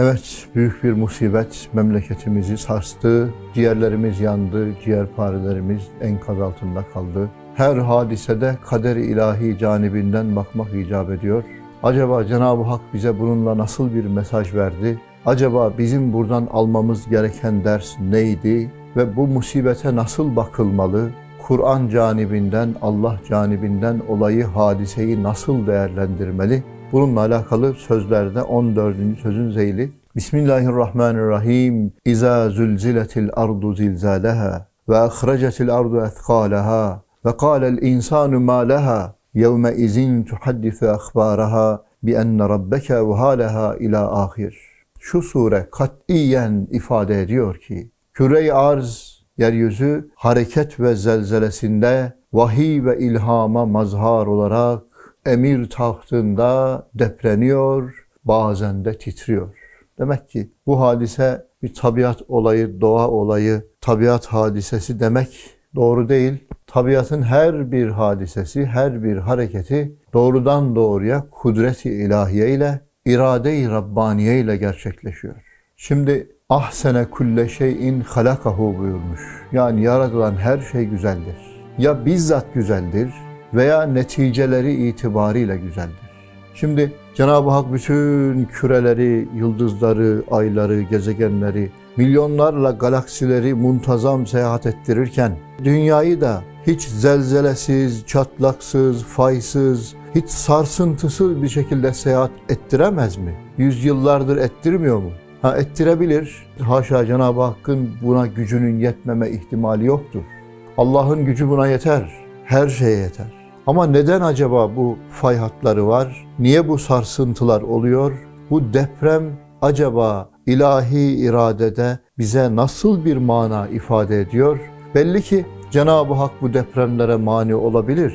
Evet, büyük bir musibet memleketimizi sarstı. Ciğerlerimiz yandı, ciğerparelerimiz enkaz altında kaldı. Her hadisede kader-i ilahi canibinden bakmak icap ediyor. Acaba Cenab-ı Hak bize bununla nasıl bir mesaj verdi? Acaba bizim buradan almamız gereken ders neydi? Ve bu musibete nasıl bakılmalı? Kur'an canibinden, Allah canibinden olayı, hadiseyi nasıl değerlendirmeli? Bununla alakalı sözlerde 14. sözün zeyli. Bismillahirrahmanirrahim. İza zulziletil ardu zilzaleha ve ahrecetil ardu ethqalaha ve kâlel insanu ma leha yevme izin tuhaddisu akhbaraha bi enne rabbeke vehaleha ila ahir. Şu sure katiyen ifade ediyor ki küre-i arz yeryüzü hareket ve zelzelesinde vahiy ve ilhama mazhar olarak emir tahtında depreniyor, bazen de titriyor. Demek ki bu hadise bir tabiat olayı, doğa olayı, tabiat hadisesi demek doğru değil. Tabiatın her bir hadisesi, her bir hareketi doğrudan doğruya kudret-i ilahiye ile, irade-i Rabbaniye ile gerçekleşiyor. Şimdi ahsene kulle şeyin halakahu buyurmuş. Yani yaratılan her şey güzeldir. Ya bizzat güzeldir veya neticeleri itibariyle güzeldir. Şimdi Cenab-ı Hak bütün küreleri, yıldızları, ayları, gezegenleri, milyonlarla galaksileri muntazam seyahat ettirirken dünyayı da hiç zelzelesiz, çatlaksız, faysız, hiç sarsıntısız bir şekilde seyahat ettiremez mi? Yüzyıllardır ettirmiyor mu? Ha ettirebilir. Haşa Cenab-ı Hakk'ın buna gücünün yetmeme ihtimali yoktur. Allah'ın gücü buna yeter. Her şeye yeter. Ama neden acaba bu fay hatları var? Niye bu sarsıntılar oluyor? Bu deprem acaba ilahi iradede bize nasıl bir mana ifade ediyor? Belli ki Cenab-ı Hak bu depremlere mani olabilir.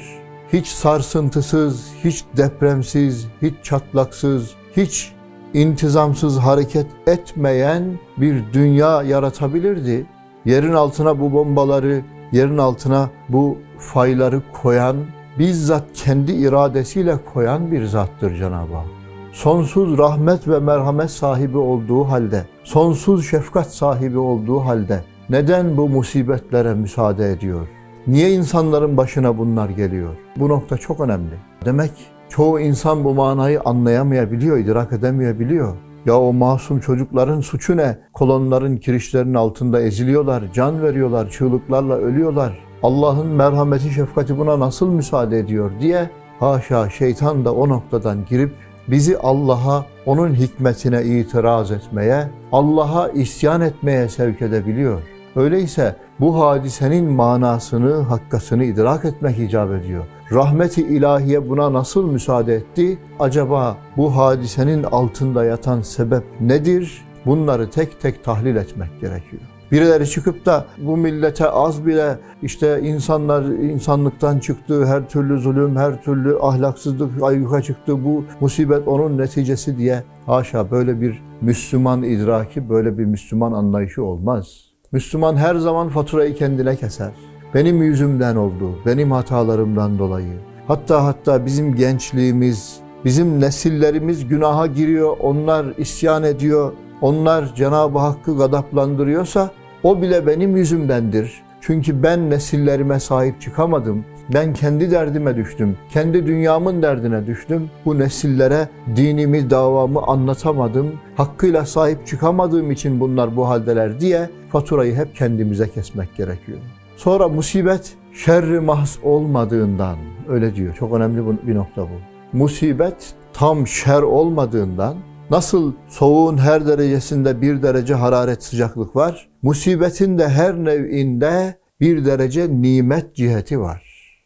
Hiç sarsıntısız, hiç depremsiz, hiç çatlaksız, hiç intizamsız hareket etmeyen bir dünya yaratabilirdi. Yerin altına bu bombaları, yerin altına bu fayları koyan, bizzat kendi iradesiyle koyan bir zattır Cenab-ı Hak. Sonsuz rahmet ve merhamet sahibi olduğu halde, sonsuz şefkat sahibi olduğu halde neden bu musibetlere müsaade ediyor? Niye insanların başına bunlar geliyor? Bu nokta çok önemli. Demek çoğu insan bu manayı anlayamayabiliyor, idrak edemeyebiliyor. Ya o masum çocukların suçu ne? Kolonların kirişlerinin altında eziliyorlar, can veriyorlar, çığlıklarla ölüyorlar. Allah'ın merhameti, şefkati buna nasıl müsaade ediyor diye haşa şeytan da o noktadan girip bizi Allah'a, onun hikmetine itiraz etmeye, Allah'a isyan etmeye sevk edebiliyor. Öyleyse bu hadisenin manasını, hakkasını idrak etmek icap ediyor. Rahmeti ilahiye buna nasıl müsaade etti? Acaba bu hadisenin altında yatan sebep nedir? Bunları tek tek tahlil etmek gerekiyor. Birileri çıkıp da bu millete az bile işte insanlar insanlıktan çıktı, her türlü zulüm, her türlü ahlaksızlık ayyuka çıktı, bu musibet onun neticesi diye haşa böyle bir Müslüman idraki, böyle bir Müslüman anlayışı olmaz. Müslüman her zaman faturayı kendine keser. Benim yüzümden oldu, benim hatalarımdan dolayı. Hatta hatta bizim gençliğimiz, bizim nesillerimiz günaha giriyor, onlar isyan ediyor, onlar Cenab-ı Hakk'ı gadaplandırıyorsa o bile benim yüzümdendir. Çünkü ben nesillerime sahip çıkamadım. Ben kendi derdime düştüm. Kendi dünyamın derdine düştüm. Bu nesillere dinimi, davamı anlatamadım. Hakkıyla sahip çıkamadığım için bunlar bu haldeler diye faturayı hep kendimize kesmek gerekiyor. Sonra musibet şerri mahs olmadığından öyle diyor. Çok önemli bir nokta bu. Musibet tam şer olmadığından Nasıl soğuğun her derecesinde bir derece hararet sıcaklık var, musibetin de her nev'inde bir derece nimet ciheti var.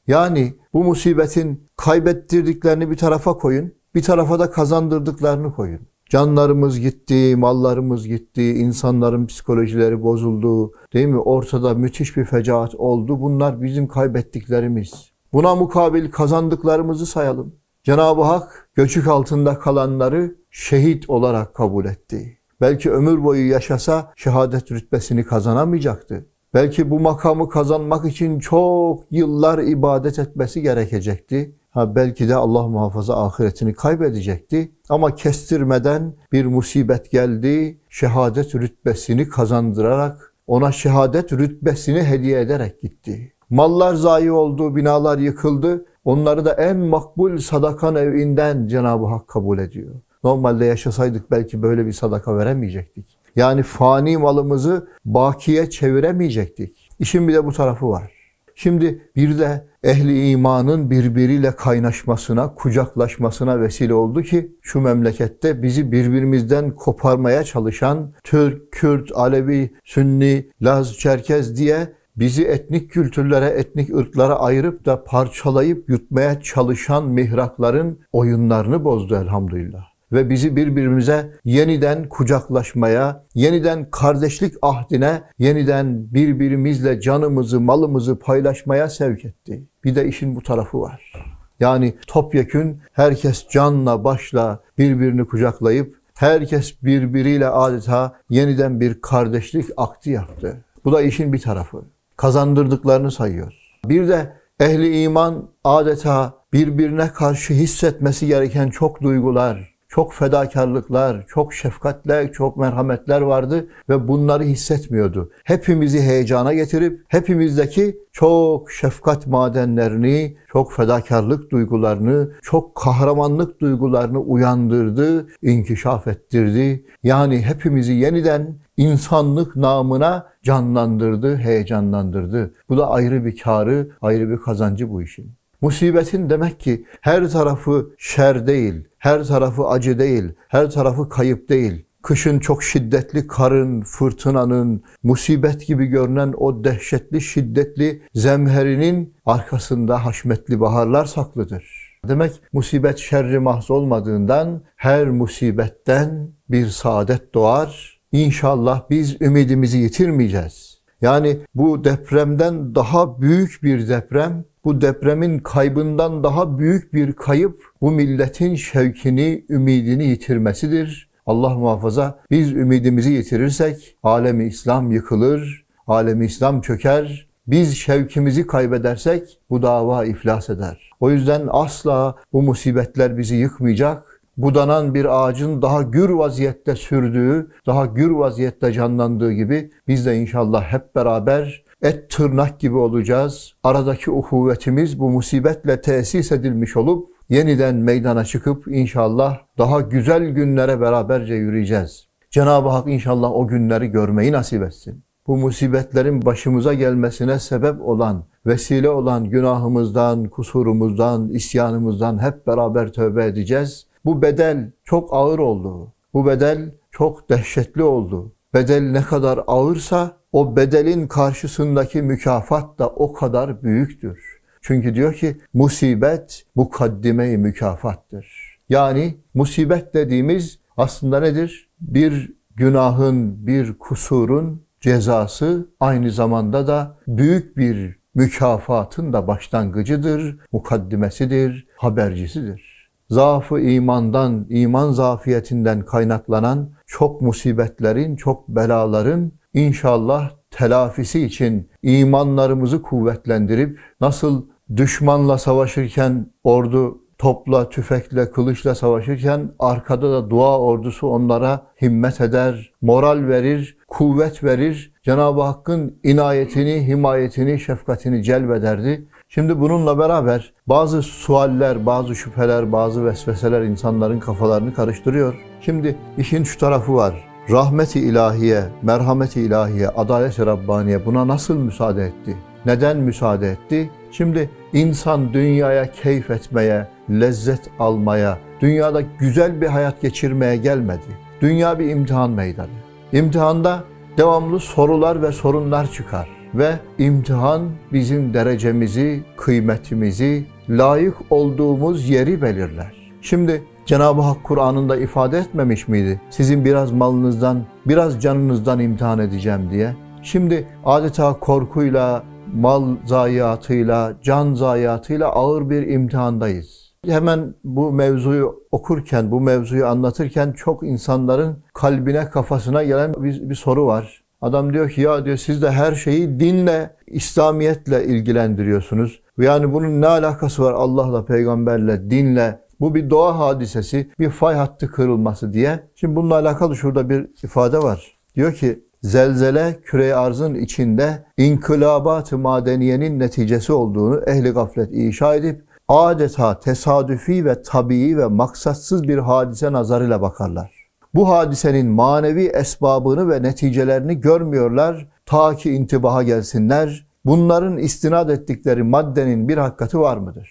Yani bu musibetin kaybettirdiklerini bir tarafa koyun, bir tarafa da kazandırdıklarını koyun. Canlarımız gitti, mallarımız gitti, insanların psikolojileri bozuldu, değil mi? Ortada müthiş bir fecaat oldu. Bunlar bizim kaybettiklerimiz. Buna mukabil kazandıklarımızı sayalım. Cenab-ı Hak göçük altında kalanları şehit olarak kabul etti. Belki ömür boyu yaşasa şehadet rütbesini kazanamayacaktı. Belki bu makamı kazanmak için çok yıllar ibadet etmesi gerekecekti. Ha belki de Allah muhafaza ahiretini kaybedecekti. Ama kestirmeden bir musibet geldi. Şehadet rütbesini kazandırarak ona şehadet rütbesini hediye ederek gitti. Mallar zayi oldu, binalar yıkıldı. Onları da en makbul sadakan evinden Cenab-ı Hak kabul ediyor. Normalde yaşasaydık belki böyle bir sadaka veremeyecektik. Yani fani malımızı bakiye çeviremeyecektik. İşin bir de bu tarafı var. Şimdi bir de ehli imanın birbiriyle kaynaşmasına, kucaklaşmasına vesile oldu ki şu memlekette bizi birbirimizden koparmaya çalışan Türk, Kürt, Alevi, Sünni, Laz, Çerkez diye bizi etnik kültürlere, etnik ırklara ayırıp da parçalayıp yutmaya çalışan mihrakların oyunlarını bozdu elhamdülillah ve bizi birbirimize yeniden kucaklaşmaya, yeniden kardeşlik ahdine, yeniden birbirimizle canımızı, malımızı paylaşmaya sevk etti. Bir de işin bu tarafı var. Yani topyekün herkes canla başla birbirini kucaklayıp herkes birbiriyle adeta yeniden bir kardeşlik akti yaptı. Bu da işin bir tarafı. Kazandırdıklarını sayıyoruz. Bir de ehli iman adeta birbirine karşı hissetmesi gereken çok duygular, çok fedakarlıklar, çok şefkatler, çok merhametler vardı ve bunları hissetmiyordu. Hepimizi heyecana getirip hepimizdeki çok şefkat madenlerini, çok fedakarlık duygularını, çok kahramanlık duygularını uyandırdı, inkişaf ettirdi. Yani hepimizi yeniden insanlık namına canlandırdı, heyecanlandırdı. Bu da ayrı bir karı, ayrı bir kazancı bu işin. Musibetin demek ki her tarafı şer değil, her tarafı acı değil, her tarafı kayıp değil. Kışın çok şiddetli karın, fırtınanın, musibet gibi görünen o dehşetli, şiddetli zemherinin arkasında haşmetli baharlar saklıdır. Demek musibet şerri mahz olmadığından her musibetten bir saadet doğar. İnşallah biz ümidimizi yitirmeyeceğiz. Yani bu depremden daha büyük bir deprem bu depremin kaybından daha büyük bir kayıp bu milletin şevkini, ümidini yitirmesidir. Allah muhafaza biz ümidimizi yitirirsek alemi İslam yıkılır, alemi İslam çöker. Biz şevkimizi kaybedersek bu dava iflas eder. O yüzden asla bu musibetler bizi yıkmayacak. Budanan bir ağacın daha gür vaziyette sürdüğü, daha gür vaziyette canlandığı gibi biz de inşallah hep beraber et tırnak gibi olacağız. Aradaki uhuvvetimiz bu musibetle tesis edilmiş olup yeniden meydana çıkıp inşallah daha güzel günlere beraberce yürüyeceğiz. Cenab-ı Hak inşallah o günleri görmeyi nasip etsin. Bu musibetlerin başımıza gelmesine sebep olan, vesile olan günahımızdan, kusurumuzdan, isyanımızdan hep beraber tövbe edeceğiz. Bu bedel çok ağır oldu. Bu bedel çok dehşetli oldu. Bedel ne kadar ağırsa o bedelin karşısındaki mükafat da o kadar büyüktür. Çünkü diyor ki musibet mukaddime-i mükafattır. Yani musibet dediğimiz aslında nedir? Bir günahın, bir kusurun cezası aynı zamanda da büyük bir mükafatın da başlangıcıdır, mukaddimesidir, habercisidir. Zaafı imandan, iman zafiyetinden kaynaklanan çok musibetlerin, çok belaların İnşallah telafisi için imanlarımızı kuvvetlendirip nasıl düşmanla savaşırken ordu topla, tüfekle, kılıçla savaşırken arkada da dua ordusu onlara himmet eder, moral verir, kuvvet verir. Cenab-ı Hakk'ın inayetini, himayetini, şefkatini celbederdi. Şimdi bununla beraber bazı sualler, bazı şüpheler, bazı vesveseler insanların kafalarını karıştırıyor. Şimdi işin şu tarafı var rahmeti ilahiye, merhameti ilahiye, adalet-i Rabbaniye buna nasıl müsaade etti? Neden müsaade etti? Şimdi insan dünyaya keyif etmeye, lezzet almaya, dünyada güzel bir hayat geçirmeye gelmedi. Dünya bir imtihan meydanı. İmtihanda devamlı sorular ve sorunlar çıkar ve imtihan bizim derecemizi, kıymetimizi, layık olduğumuz yeri belirler. Şimdi Cenab-ı Hak Kur'an'ında ifade etmemiş miydi? Sizin biraz malınızdan, biraz canınızdan imtihan edeceğim diye. Şimdi adeta korkuyla, mal zayiatıyla, can zayiatıyla ağır bir imtihandayız. Hemen bu mevzuyu okurken, bu mevzuyu anlatırken çok insanların kalbine, kafasına gelen bir, bir soru var. Adam diyor ki ya diyor siz de her şeyi dinle, İslamiyetle ilgilendiriyorsunuz. Yani bunun ne alakası var Allah'la, peygamberle, dinle? Bu bir doğa hadisesi, bir fay hattı kırılması diye. Şimdi bununla alakalı şurada bir ifade var. Diyor ki zelzele küre arzın içinde inkılabat-ı madeniyenin neticesi olduğunu ehli gaflet inşa edip adeta tesadüfi ve tabii ve maksatsız bir hadise nazarıyla bakarlar. Bu hadisenin manevi esbabını ve neticelerini görmüyorlar ta ki intibaha gelsinler. Bunların istinad ettikleri maddenin bir hakikati var mıdır?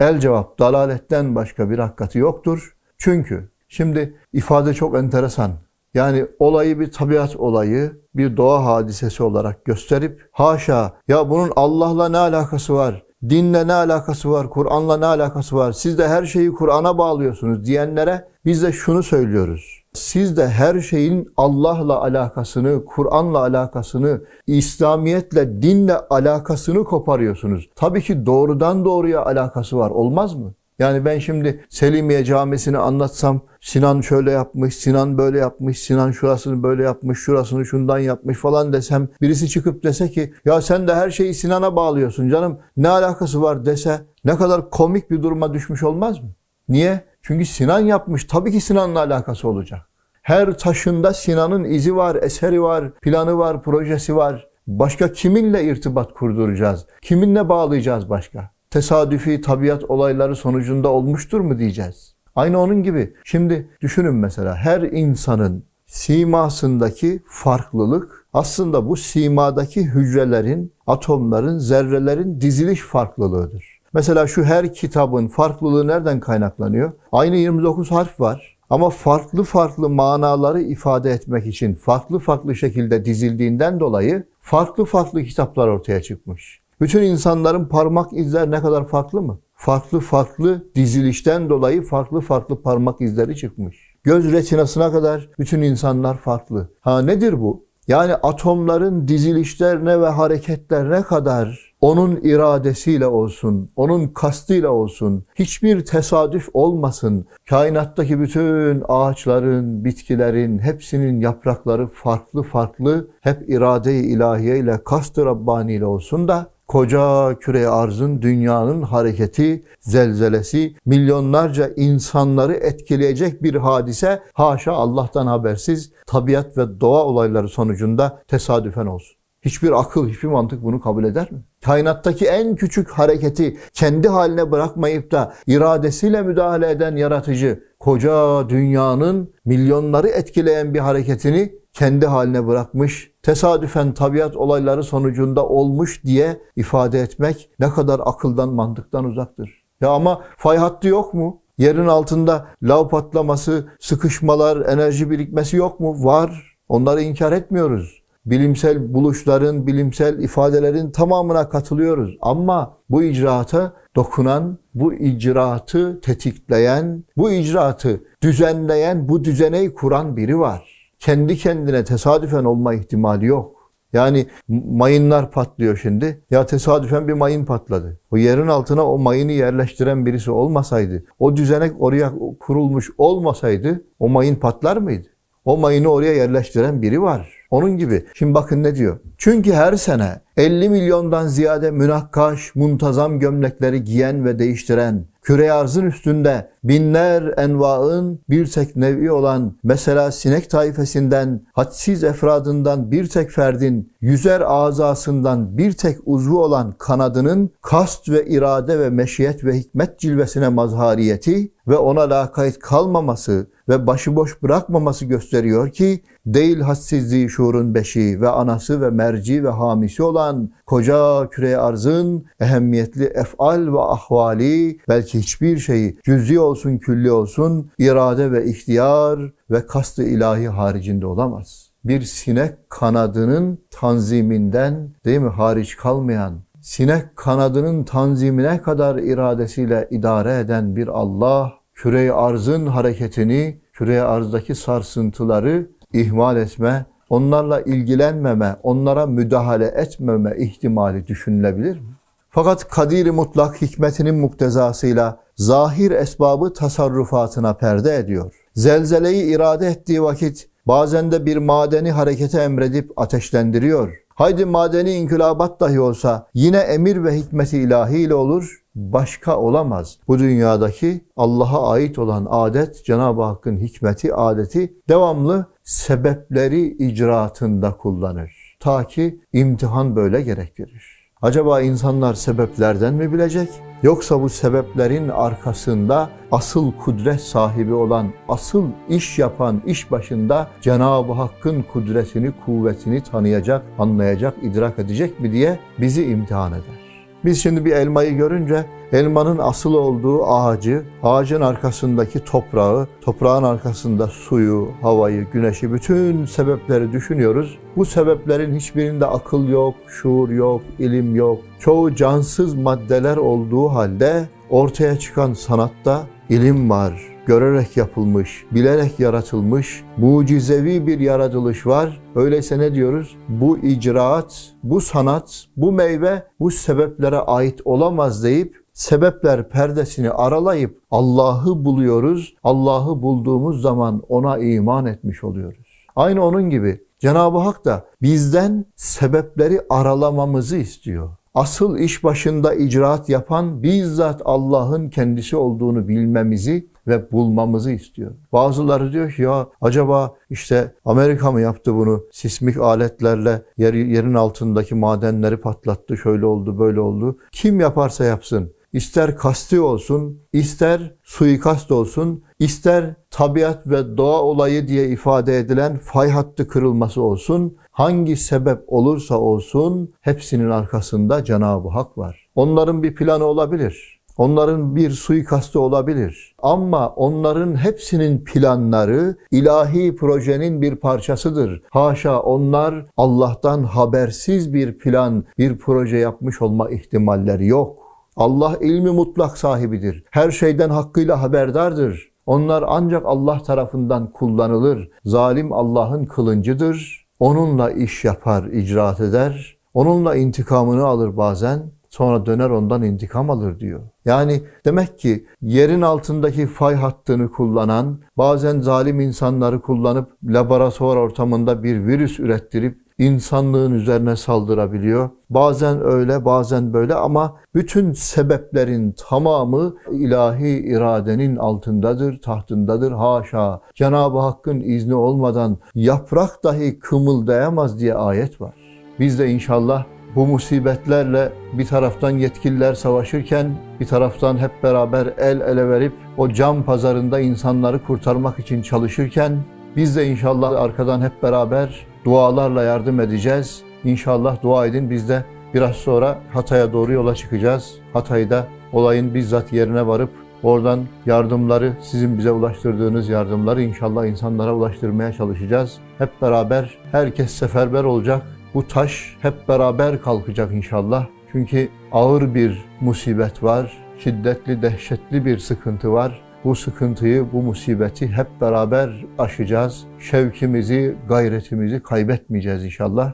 El cevap dalaletten başka bir hakikati yoktur. Çünkü şimdi ifade çok enteresan. Yani olayı bir tabiat olayı, bir doğa hadisesi olarak gösterip haşa ya bunun Allah'la ne alakası var? Dinle ne alakası var? Kur'an'la ne alakası var? Siz de her şeyi Kur'an'a bağlıyorsunuz diyenlere biz de şunu söylüyoruz. Siz de her şeyin Allah'la alakasını, Kur'an'la alakasını, İslamiyetle, dinle alakasını koparıyorsunuz. Tabii ki doğrudan doğruya alakası var. Olmaz mı? Yani ben şimdi Selimiye Camisi'ni anlatsam Sinan şöyle yapmış, Sinan böyle yapmış, Sinan şurasını böyle yapmış, şurasını şundan yapmış falan desem birisi çıkıp dese ki ya sen de her şeyi Sinan'a bağlıyorsun canım ne alakası var dese ne kadar komik bir duruma düşmüş olmaz mı? Niye? Çünkü Sinan yapmış. Tabii ki Sinan'la alakası olacak. Her taşında Sinan'ın izi var, eseri var, planı var, projesi var. Başka kiminle irtibat kurduracağız? Kiminle bağlayacağız başka? Tesadüfi tabiat olayları sonucunda olmuştur mu diyeceğiz? Aynı onun gibi. Şimdi düşünün mesela her insanın simasındaki farklılık aslında bu simadaki hücrelerin, atomların, zerrelerin diziliş farklılığıdır. Mesela şu her kitabın farklılığı nereden kaynaklanıyor? Aynı 29 harf var. Ama farklı farklı manaları ifade etmek için farklı farklı şekilde dizildiğinden dolayı farklı farklı kitaplar ortaya çıkmış. Bütün insanların parmak izler ne kadar farklı mı? Farklı farklı dizilişten dolayı farklı farklı parmak izleri çıkmış. Göz retinasına kadar bütün insanlar farklı. Ha nedir bu? Yani atomların dizilişlerine ve hareketlerine kadar onun iradesiyle olsun, onun kastıyla olsun, hiçbir tesadüf olmasın. Kainattaki bütün ağaçların, bitkilerin hepsinin yaprakları farklı farklı, hep irade-i ilahiye ile kast-ı Rabbani ile olsun da koca küre arzın, dünyanın hareketi, zelzelesi, milyonlarca insanları etkileyecek bir hadise haşa Allah'tan habersiz tabiat ve doğa olayları sonucunda tesadüfen olsun. Hiçbir akıl, hiçbir mantık bunu kabul eder mi? Kainattaki en küçük hareketi kendi haline bırakmayıp da iradesiyle müdahale eden yaratıcı, koca dünyanın milyonları etkileyen bir hareketini kendi haline bırakmış, tesadüfen tabiat olayları sonucunda olmuş diye ifade etmek ne kadar akıldan, mantıktan uzaktır. Ya ama fay hattı yok mu? Yerin altında lav patlaması, sıkışmalar, enerji birikmesi yok mu? Var. Onları inkar etmiyoruz. Bilimsel buluşların, bilimsel ifadelerin tamamına katılıyoruz. Ama bu icraata dokunan, bu icraatı tetikleyen, bu icraatı düzenleyen, bu düzeneyi kuran biri var kendi kendine tesadüfen olma ihtimali yok. Yani mayınlar patlıyor şimdi. Ya tesadüfen bir mayın patladı. O yerin altına o mayını yerleştiren birisi olmasaydı, o düzenek oraya kurulmuş olmasaydı o mayın patlar mıydı? O mayını oraya yerleştiren biri var. Onun gibi. Şimdi bakın ne diyor. Çünkü her sene 50 milyondan ziyade münakkaş, muntazam gömlekleri giyen ve değiştiren, küre arzın üstünde binler envaın bir tek nevi olan mesela sinek taifesinden, hadsiz efradından bir tek ferdin, yüzer azasından bir tek uzvu olan kanadının kast ve irade ve meşiyet ve hikmet cilvesine mazhariyeti ve ona lakayt kalmaması ve başıboş bırakmaması gösteriyor ki değil hassizliği şuurun beşi ve anası ve merci ve hamisi olan koca küre arzın ehemmiyetli efal ve ahvali belki hiçbir şeyi cüz'i olsun külli olsun irade ve ihtiyar ve kastı ilahi haricinde olamaz. Bir sinek kanadının tanziminden değil mi hariç kalmayan sinek kanadının tanzimine kadar iradesiyle idare eden bir Allah, küre arzın hareketini, küre arzdaki sarsıntıları ihmal etme, onlarla ilgilenmeme, onlara müdahale etmeme ihtimali düşünülebilir mi? Fakat kadir mutlak hikmetinin muktezasıyla zahir esbabı tasarrufatına perde ediyor. Zelzeleyi irade ettiği vakit Bazen de bir madeni harekete emredip ateşlendiriyor. Haydi madeni inkılabat dahi olsa yine emir ve hikmeti ilahi ile olur, başka olamaz. Bu dünyadaki Allah'a ait olan adet, Cenab-ı Hakk'ın hikmeti, adeti devamlı sebepleri icraatında kullanır. Ta ki imtihan böyle gerektirir. Acaba insanlar sebeplerden mi bilecek? Yoksa bu sebeplerin arkasında asıl kudret sahibi olan, asıl iş yapan, iş başında Cenab-ı Hakk'ın kudretini, kuvvetini tanıyacak, anlayacak, idrak edecek mi diye bizi imtihan eder. Biz şimdi bir elmayı görünce elmanın asıl olduğu ağacı, ağacın arkasındaki toprağı, toprağın arkasında suyu, havayı, güneşi, bütün sebepleri düşünüyoruz. Bu sebeplerin hiçbirinde akıl yok, şuur yok, ilim yok. Çoğu cansız maddeler olduğu halde ortaya çıkan sanatta ilim var, görerek yapılmış, bilerek yaratılmış, mucizevi bir yaratılış var. Öyleyse ne diyoruz? Bu icraat, bu sanat, bu meyve bu sebeplere ait olamaz deyip sebepler perdesini aralayıp Allah'ı buluyoruz. Allah'ı bulduğumuz zaman ona iman etmiş oluyoruz. Aynı onun gibi Cenab-ı Hak da bizden sebepleri aralamamızı istiyor. Asıl iş başında icraat yapan bizzat Allah'ın kendisi olduğunu bilmemizi ve bulmamızı istiyor. Bazıları diyor ki ya acaba işte Amerika mı yaptı bunu? Sismik aletlerle yer, yerin altındaki madenleri patlattı, şöyle oldu, böyle oldu. Kim yaparsa yapsın. İster kasti olsun, ister suikast olsun, ister tabiat ve doğa olayı diye ifade edilen fay hattı kırılması olsun, hangi sebep olursa olsun hepsinin arkasında Cenab-ı Hak var. Onların bir planı olabilir. Onların bir suikastı olabilir. Ama onların hepsinin planları ilahi projenin bir parçasıdır. Haşa onlar Allah'tan habersiz bir plan, bir proje yapmış olma ihtimalleri yok. Allah ilmi mutlak sahibidir. Her şeyden hakkıyla haberdardır. Onlar ancak Allah tarafından kullanılır. Zalim Allah'ın kılıncıdır. Onunla iş yapar, icraat eder. Onunla intikamını alır bazen. Sonra döner ondan intikam alır diyor. Yani demek ki yerin altındaki fay hattını kullanan, bazen zalim insanları kullanıp laboratuvar ortamında bir virüs ürettirip insanlığın üzerine saldırabiliyor. Bazen öyle, bazen böyle ama bütün sebeplerin tamamı ilahi iradenin altındadır, tahtındadır. Haşa, Cenab-ı Hakk'ın izni olmadan yaprak dahi kımıldayamaz diye ayet var. Biz de inşallah bu musibetlerle bir taraftan yetkililer savaşırken bir taraftan hep beraber el ele verip o cam pazarında insanları kurtarmak için çalışırken biz de inşallah arkadan hep beraber dualarla yardım edeceğiz. İnşallah dua edin biz de biraz sonra Hatay'a doğru yola çıkacağız. Hatay'da olayın bizzat yerine varıp oradan yardımları, sizin bize ulaştırdığınız yardımları inşallah insanlara ulaştırmaya çalışacağız. Hep beraber herkes seferber olacak. Bu taş hep beraber kalkacak inşallah. Çünkü ağır bir musibet var, şiddetli, dehşetli bir sıkıntı var. Bu sıkıntıyı, bu musibeti hep beraber aşacağız. Şevkimizi, gayretimizi kaybetmeyeceğiz inşallah.